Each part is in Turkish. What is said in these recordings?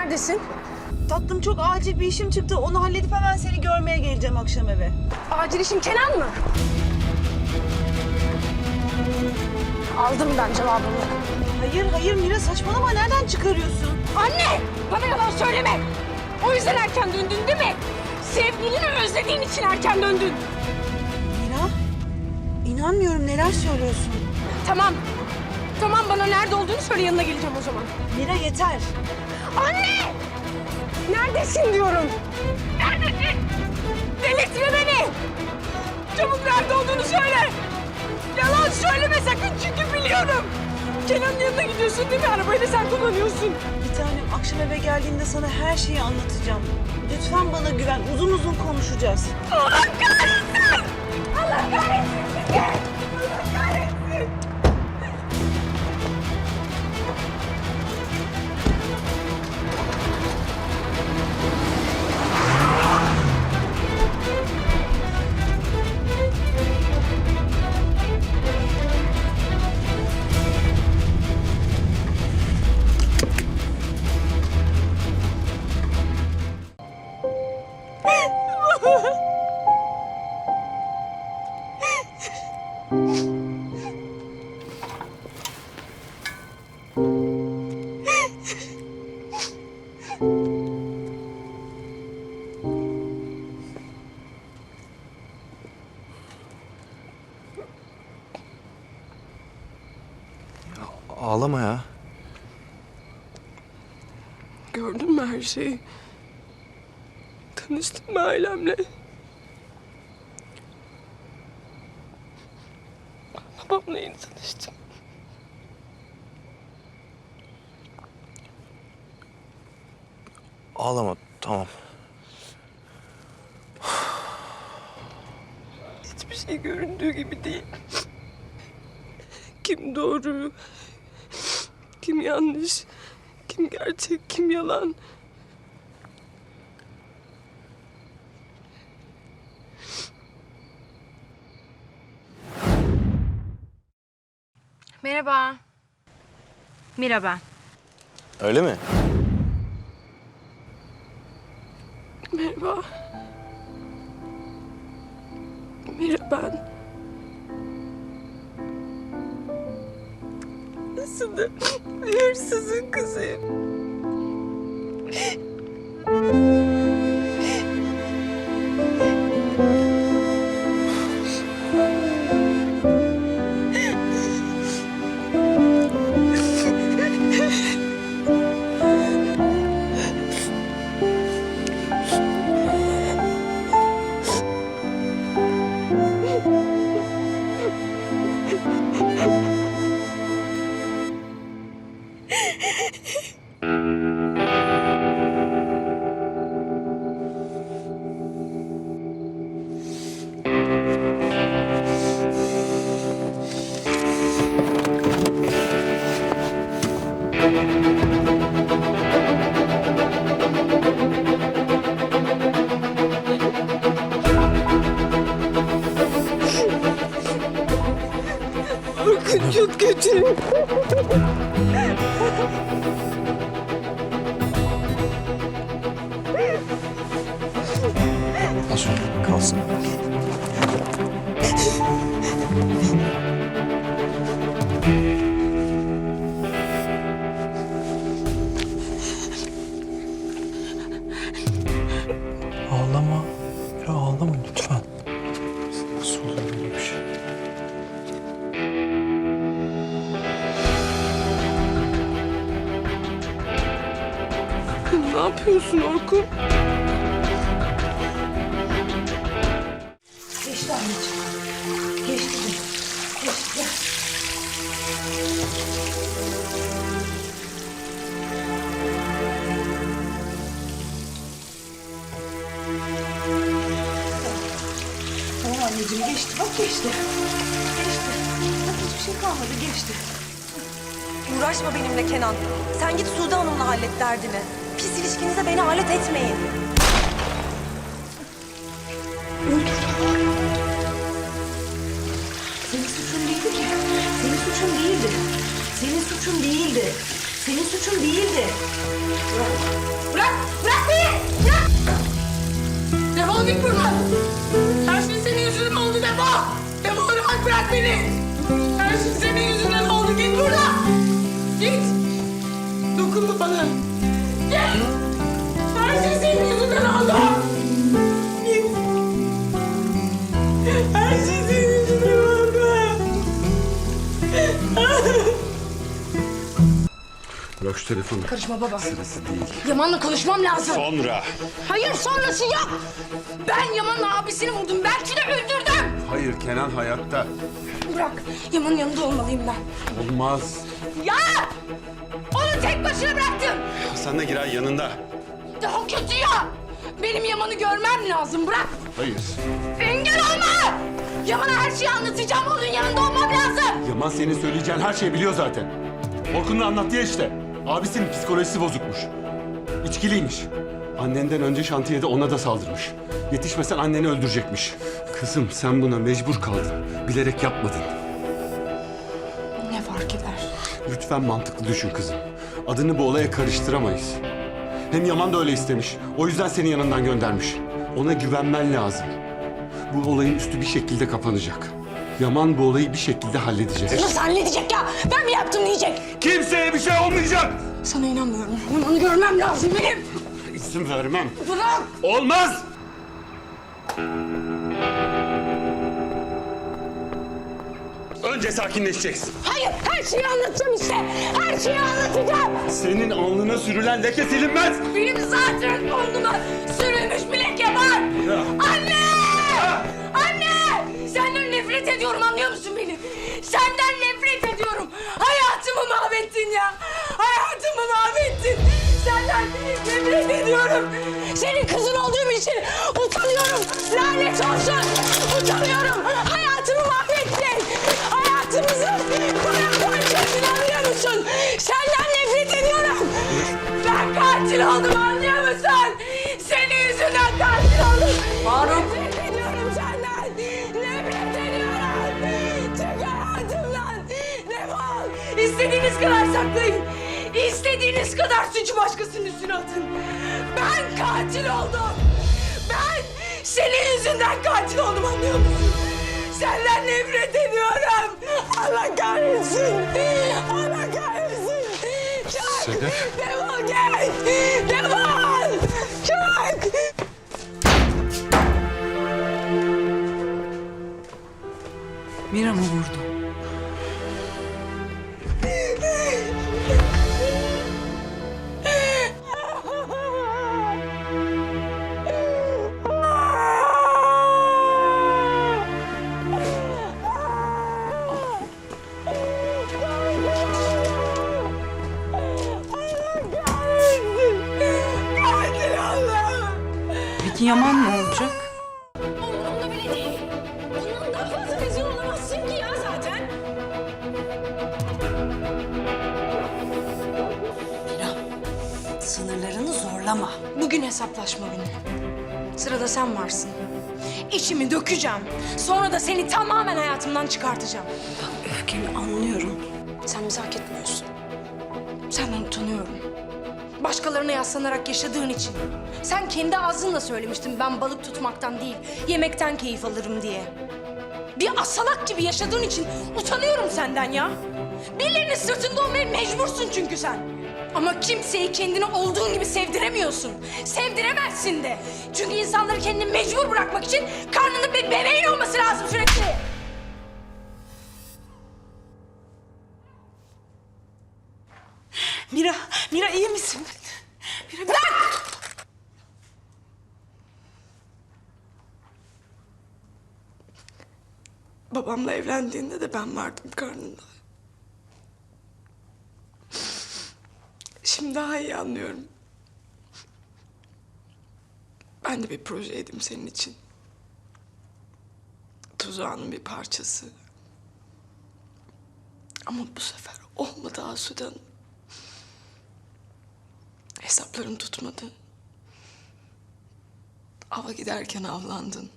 neredesin? Tatlım çok acil bir işim çıktı. Onu halledip hemen seni görmeye geleceğim akşam eve. Acil işin Kenan mı? Aldım ben cevabımı. Hayır hayır Mira saçmalama nereden çıkarıyorsun? Anne! Bana yalan söyleme! O yüzden erken döndün değil mi? Sevgilini özlediğin için erken döndün. Mira inanmıyorum neler söylüyorsun. Tamam. Tamam bana nerede olduğunu söyle yanına geleceğim o zaman. Mira yeter. Anne! Neredesin diyorum. Neredesin? Delirtme beni. Çabuk nerede olduğunu söyle. Yalan söyleme sakın çünkü biliyorum. Kenan'ın yanına gidiyorsun değil mi? Arabayı da sen kullanıyorsun. Bir tanem akşam eve geldiğinde sana her şeyi anlatacağım. Lütfen bana güven uzun uzun konuşacağız. Allah kahretsin! Allah kahretsin sizi! Allah kahretsin! Ağlama ya. Gördün mü her şeyi? Tanıştın mı ailemle? Babamla yeni tanıştım. Ağlama tamam. Hiçbir şey göründüğü gibi değil. Kim doğru, kim yanlış, kim gerçek, kim yalan. Merhaba. Mira ben. Öyle mi? Merhaba. Mira ben. Aslında hırsızın kızıyım. Şunu kalsın. Ağlama. Ya ağlama lütfen. Yapıyorsun Orkun? Geçti anneciğim. Geçti. Geçti. Gel. Tamam anneciğim geçti. Bak geçti. Geçti. Bak hiçbir şey kalmadı geçti uğraşma benimle Kenan. Sen git Sude Hanım'la hallet derdini. Pis ilişkinize beni alet etmeyin. Senin suçun değildi ki. Senin suçun değildi. Senin suçun değildi. Senin suçun değildi. Bırak. Bırak. Bırak beni. Bırak. Defol git buradan. Her şey senin yüzünden oldu defol. Defol rahat bırak beni. Her şey senin yüzünden oldu git buradan. Git. Dokunma bana. Git. Her şey senin yüzünden oldu. Git. Her şey senin yüzünden oldu. Bırak şu telefonu. Karışma baba. Sırası değil. Yaman'la konuşmam lazım. Sonra. Hayır sonrası yok. Ben Yaman'ın abisini vurdum. Belki de öldürdüm. Hayır Kenan hayatta. Bırak. Yaman'ın yanında olmalıyım ben. Olmaz. Ya! Tek başına bıraktım. Hasan da girer yanında. Daha kötü ya. Benim Yaman'ı görmem lazım. Bırak. Hayır. Engel olma. Yaman'a her şeyi anlatacağım. Onun yanında olmam lazım. Yaman senin söyleyeceğin her şeyi biliyor zaten. Orkun'un anlattı ya işte. Abisinin psikolojisi bozukmuş. İçkiliymiş. Annenden önce şantiyede ona da saldırmış. Yetişmesen anneni öldürecekmiş. Kızım sen buna mecbur kaldın. Bilerek yapmadın. Ne fark eder? Lütfen mantıklı düşün kızım. Adını bu olaya karıştıramayız. Hem Yaman da öyle istemiş. O yüzden seni yanından göndermiş. Ona güvenmen lazım. Bu olayın üstü bir şekilde kapanacak. Yaman bu olayı bir şekilde halledecek. Nasıl halledecek ya? Ben mi yaptım diyecek. Kimseye bir şey olmayacak. Sana inanmıyorum. Yaman'ı görmem lazım benim. İzin vermem. Bırak. Olmaz. Önce sakinleşeceksin. Hayır her şeyi anlatacağım işte. Her şeyi anlatacağım. Senin alnına sürülen leke silinmez. Benim zaten alnıma sürülmüş bir leke var. Ya. Anne! Anne! Senden nefret ediyorum anlıyor musun beni? Senden nefret ediyorum. Hayatımı mahvettin ya. Hayatımı mahvettin. Senden nefret ediyorum. Senin kızın olduğum için utanıyorum. Lanet olsun. Faruk. Nefret ediyorum senden. Nefret ediyorum. Çık hayatımdan. Defol. İstediğiniz kadar saklayın. İstediğiniz kadar suçu başkasının üstüne atın. Ben katil oldum. Ben senin yüzünden katil oldum anlıyor musun? Senden nefret ediyorum. Allah kahretsin. Allah kahretsin. Çık. Sedef. Defol git. Defol. Mira mı vurdu? Peki Yaman ne Hesaplaşma günü. Sırada sen varsın. İçimi dökeceğim. Sonra da seni tamamen hayatımdan çıkartacağım. Öfkeni anlıyorum. Sen bizi hak etmiyorsun. Senden utanıyorum. Başkalarına yaslanarak yaşadığın için. Sen kendi ağzınla söylemiştin ben balık tutmaktan değil, yemekten keyif alırım diye. Bir asalak gibi yaşadığın için utanıyorum senden ya. Birilerinin sırtında olmaya mecbursun çünkü sen. Ama kimseyi kendini olduğun gibi sevdiremiyorsun. Sevdiremezsin de. Çünkü insanları kendini mecbur bırakmak için karnında bir bebeğin olması lazım sürekli. Mira, Mira iyi misin? Mira, Bırak! Babamla evlendiğinde de ben vardım karnında. Şimdi daha iyi anlıyorum. Ben de bir projeydim senin için. Tuzağının bir parçası. Ama bu sefer olmadı Asude Hanım. Hesapların tutmadı. Ava giderken avlandın.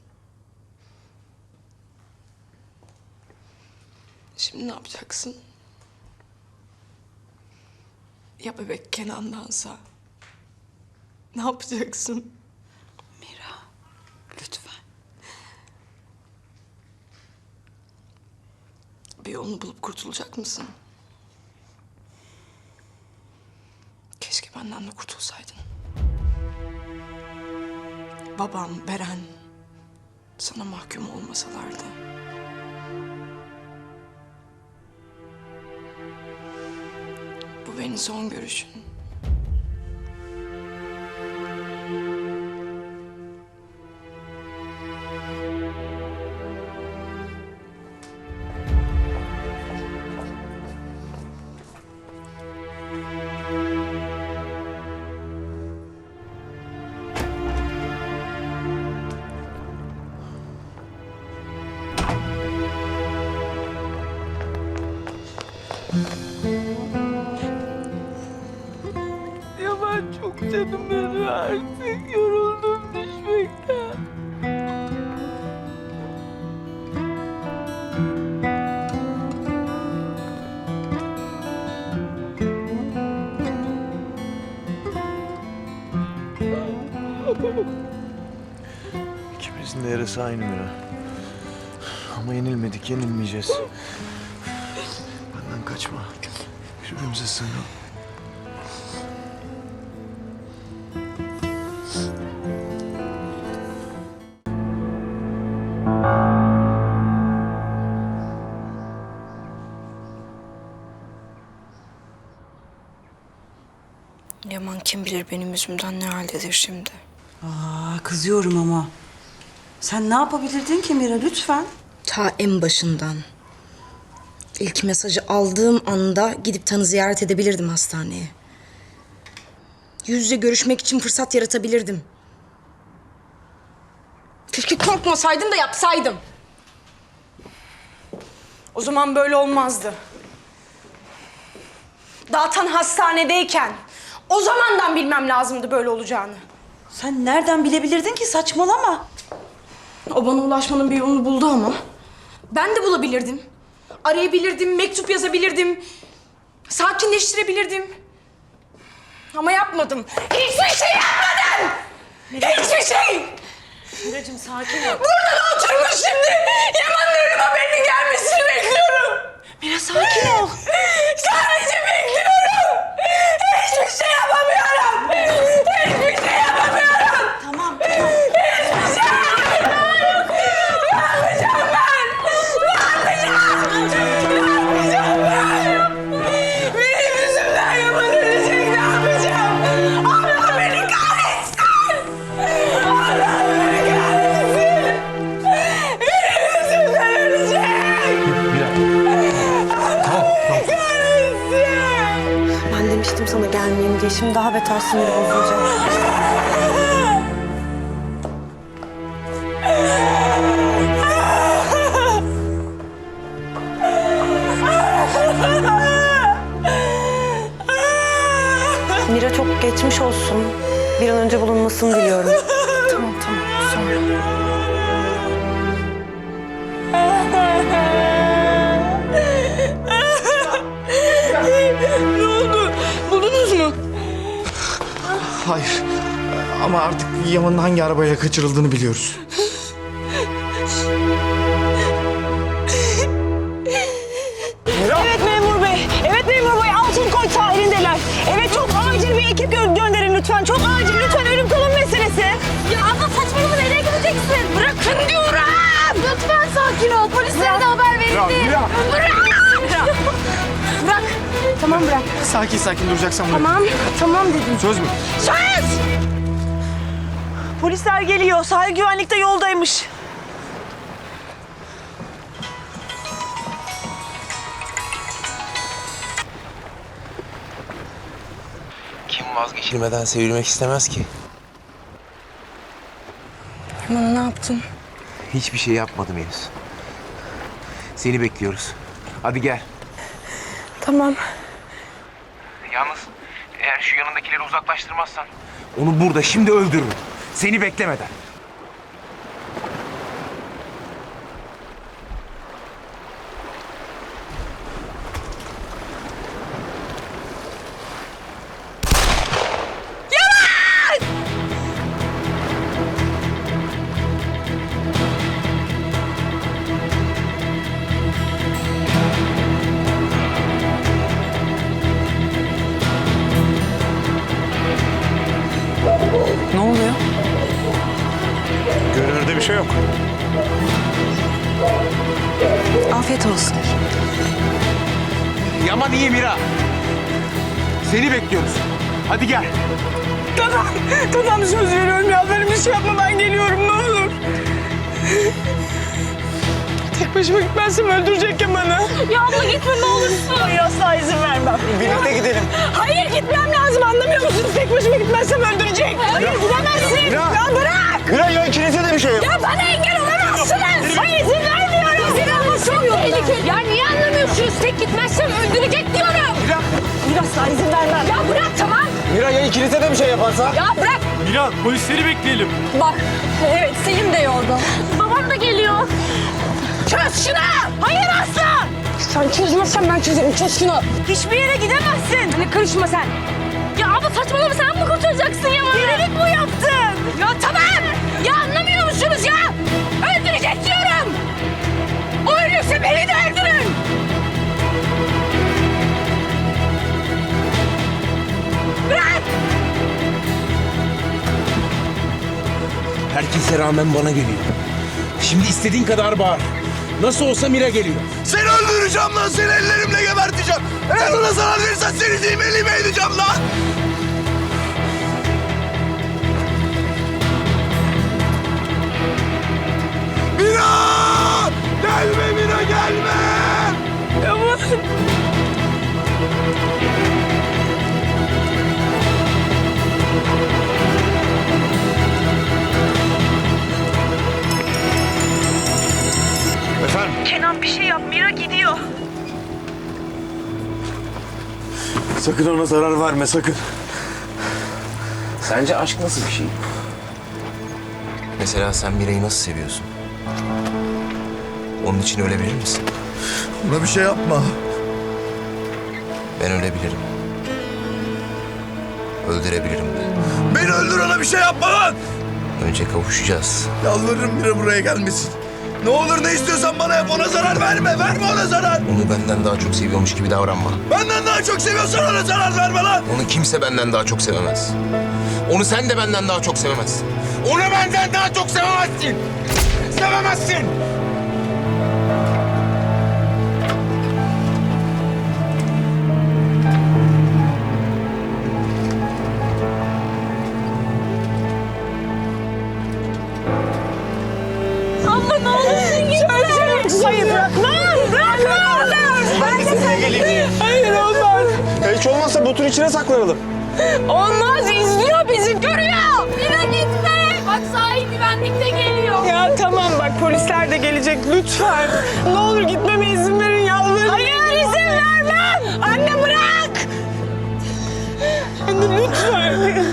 Şimdi ne yapacaksın? Ya bebek Kenan'dansa? Ne yapacaksın? Mira, lütfen. Bir yolunu bulup kurtulacak mısın? Keşke benden de kurtulsaydın. Babam, Beren sana mahkum olmasalardı. Bu benim son görüşün. Ya canım yanıyor artık. Yoruldum düşmekten. İkimizin de yarısı aynı Mira. Ama yenilmedik, yenilmeyeceğiz. Benden kaçma. Birbirimize sığınalım. Kim bilir benim yüzümden ne haldedir şimdi. Aa, kızıyorum ama. Sen ne yapabilirdin ki Mira lütfen? Ta en başından. İlk mesajı aldığım anda gidip Tan'ı ziyaret edebilirdim hastaneye. Yüz yüze görüşmek için fırsat yaratabilirdim. Keşke korkmasaydım da yapsaydım. O zaman böyle olmazdı. Daha Tan hastanedeyken o zamandan bilmem lazımdı böyle olacağını. Sen nereden bilebilirdin ki saçmalama. O bana ulaşmanın bir yolunu buldu ama. Ben de bulabilirdim. Arayabilirdim, mektup yazabilirdim. Sakinleştirebilirdim. Ama yapmadım. Hiçbir şey yapmadım! Hiçbir şey! Miracığım sakin ol. Burada da oturmuş şimdi. Yaman'ın ölüm haberinin gelmesini bekliyorum. Mira sakin ol. Sadece bekliyorum. Hiçbir şey yapamıyorum. Daha Hayır. Ama artık Yaman'ın hangi arabayla kaçırıldığını biliyoruz. Sakin sakin duracaksan bırak. Tamam. Tamam dedim. Söz mü? Söz! Polisler geliyor. Sahil güvenlikte yoldaymış. Kim vazgeçilmeden sevilmek istemez ki? Yaman ne yaptın? Hiçbir şey yapmadım henüz. Seni bekliyoruz. Hadi gel. Tamam. Yalnız eğer şu yanındakileri uzaklaştırmazsan... Onu burada şimdi öldürürüm. Seni beklemeden. Tek başıma gitmezsem öldürecek Yaman'ı. Ya abla gitme ne olursun. Hayır asla izin vermem. Birlikte gidelim. Hayır gitmem lazım anlamıyor musunuz? Tek başıma gitmezsem öldürecek. Hayır gidemezsin. Mira. Ya bırak. Mira ya ikinize de bir şey yok. Ya bana engel olamazsınız. Ben izin vermiyorum. Silahı çok tehlikeli. Ya niye anlamıyorsunuz? Tek gitmezsem öldürecek diyorum. Mira. Bir asla izin vermem. Ya bırak tamam. Mira ya ikinize de bir şey yaparsa? Ya bırak. Mira polisleri bekleyelim. Bak evet Selim de yolda. Babam da geliyor. Çöz şunu. Hayır asla. Sen çözmezsen ben çözerim. Çöz şunu. Hiçbir yere gidemezsin. Hani karışma sen. Ya abla saçmalama sen mi kurtaracaksın Yaman'ı? Bilerek bu yaptın. Ya tamam. Ya anlamıyor musunuz ya? Öldürecek diyorum. O ölürse beni de öldürün. Bırak. Herkese rağmen bana geliyor. Şimdi istediğin kadar bağır. Nasıl olsa Mira geliyor. Seni öldüreceğim lan seni ellerimle geberteceğim. Eğer ona zarar verirsen seni zimmelime edeceğim lan. Mira! Gelme Mira gelme! Efendim? Sakın ona zarar verme sakın. Sence aşk nasıl bir şey? Mesela sen Mira'yı nasıl seviyorsun? Onun için ölebilir misin? Ona bir şey yapma. Ben ölebilirim. Öldürebilirim de. Beni öldür ona bir şey yapma lan! Önce kavuşacağız. Yalvarırım Mira buraya gelmesin. Ne olur ne istiyorsan bana yap ona zarar verme. Verme ona zarar. Onu benden daha çok seviyormuş gibi davranma. Benden daha çok seviyorsan ona zarar verme lan. Onu kimse benden daha çok sevemez. Onu sen de benden daha çok sevemezsin. Onu benden daha çok sevemezsin. Sevemezsin. Botun içine saklanalım. Olmaz izliyor bizi görüyor. Mira gitme. Bak sahil güvenlikte geliyor. Ya tamam bak polisler de gelecek lütfen. Ne olur gitmeme izin verin yalvarırım. Hayır izin vermem. Anne bırak. Anne lütfen.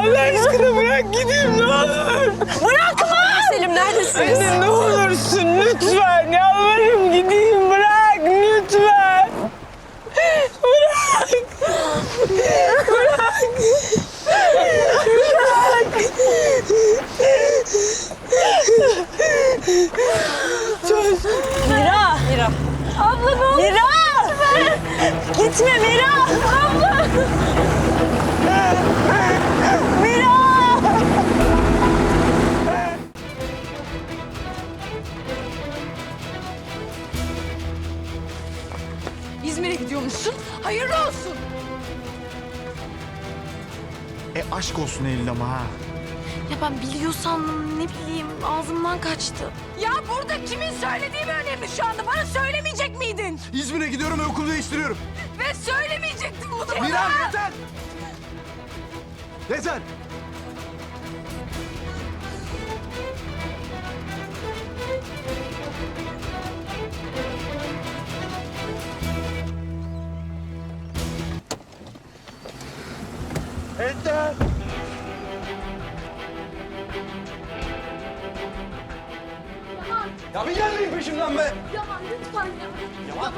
Allah aşkına bırak gideyim ne olur. Bırakma. Selim neredesiniz? Anne ne olursun lütfen. Yalvarırım gideyim bırak lütfen. Bırak. Bırak. Mira. Mira. Abla ne olur. Mira. Gitme Mira. Abla. Olsun Eylül ama ha. Ya ben biliyorsam ne bileyim ağzımdan kaçtı. Ya burada kimin söylediği mi önemli şu anda? Bana söylemeyecek miydin? İzmir'e gidiyorum ve okul değiştiriyorum. Ve söylemeyecektin bunu bana. Miran yeter! Yeter! Yeter! Gelmeyin peşimden be! Yaman lütfen ya. Yaman.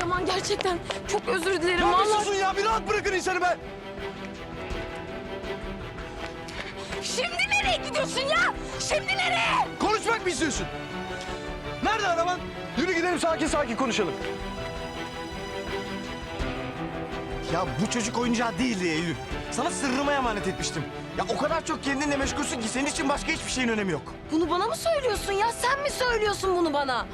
Yaman, gerçekten çok özür dilerim. Ya bir susun ya bir rahat bırakın insanı be! Şimdi nereye gidiyorsun ya? Şimdi nereye? Konuşmak mı istiyorsun? Nerede araban? Yürü gidelim sakin sakin konuşalım. Ya bu çocuk oyuncağı değildi Eylül. Sana sırrımı emanet etmiştim. Ya o kadar çok kendinle meşgulsün ki senin için başka hiçbir şeyin önemi yok. Bunu bana mı söylüyorsun ya? Sen mi söylüyorsun bunu bana?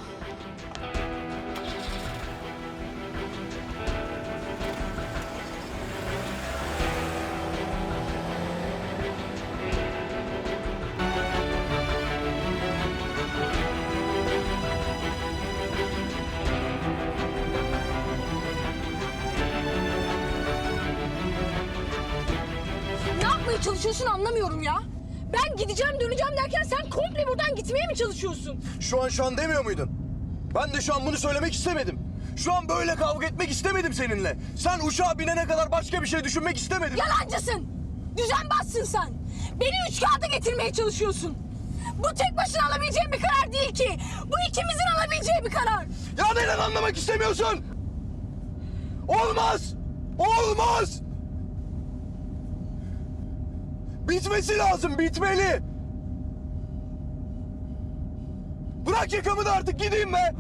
Çalışıyorsun anlamıyorum ya. Ben gideceğim döneceğim derken sen komple buradan gitmeye mi çalışıyorsun? Şu an şu an demiyor muydun? Ben de şu an bunu söylemek istemedim. Şu an böyle kavga etmek istemedim seninle. Sen uçağa binene kadar başka bir şey düşünmek istemedim. Yalancısın. Düzenbazsın sen. Beni üç kağıda getirmeye çalışıyorsun. Bu tek başına alabileceğin bir karar değil ki. Bu ikimizin alabileceği bir karar. Ya neden anlamak istemiyorsun? Olmaz! Olmaz! Bitmesi lazım, bitmeli! Bırak yakamı da artık gideyim ben!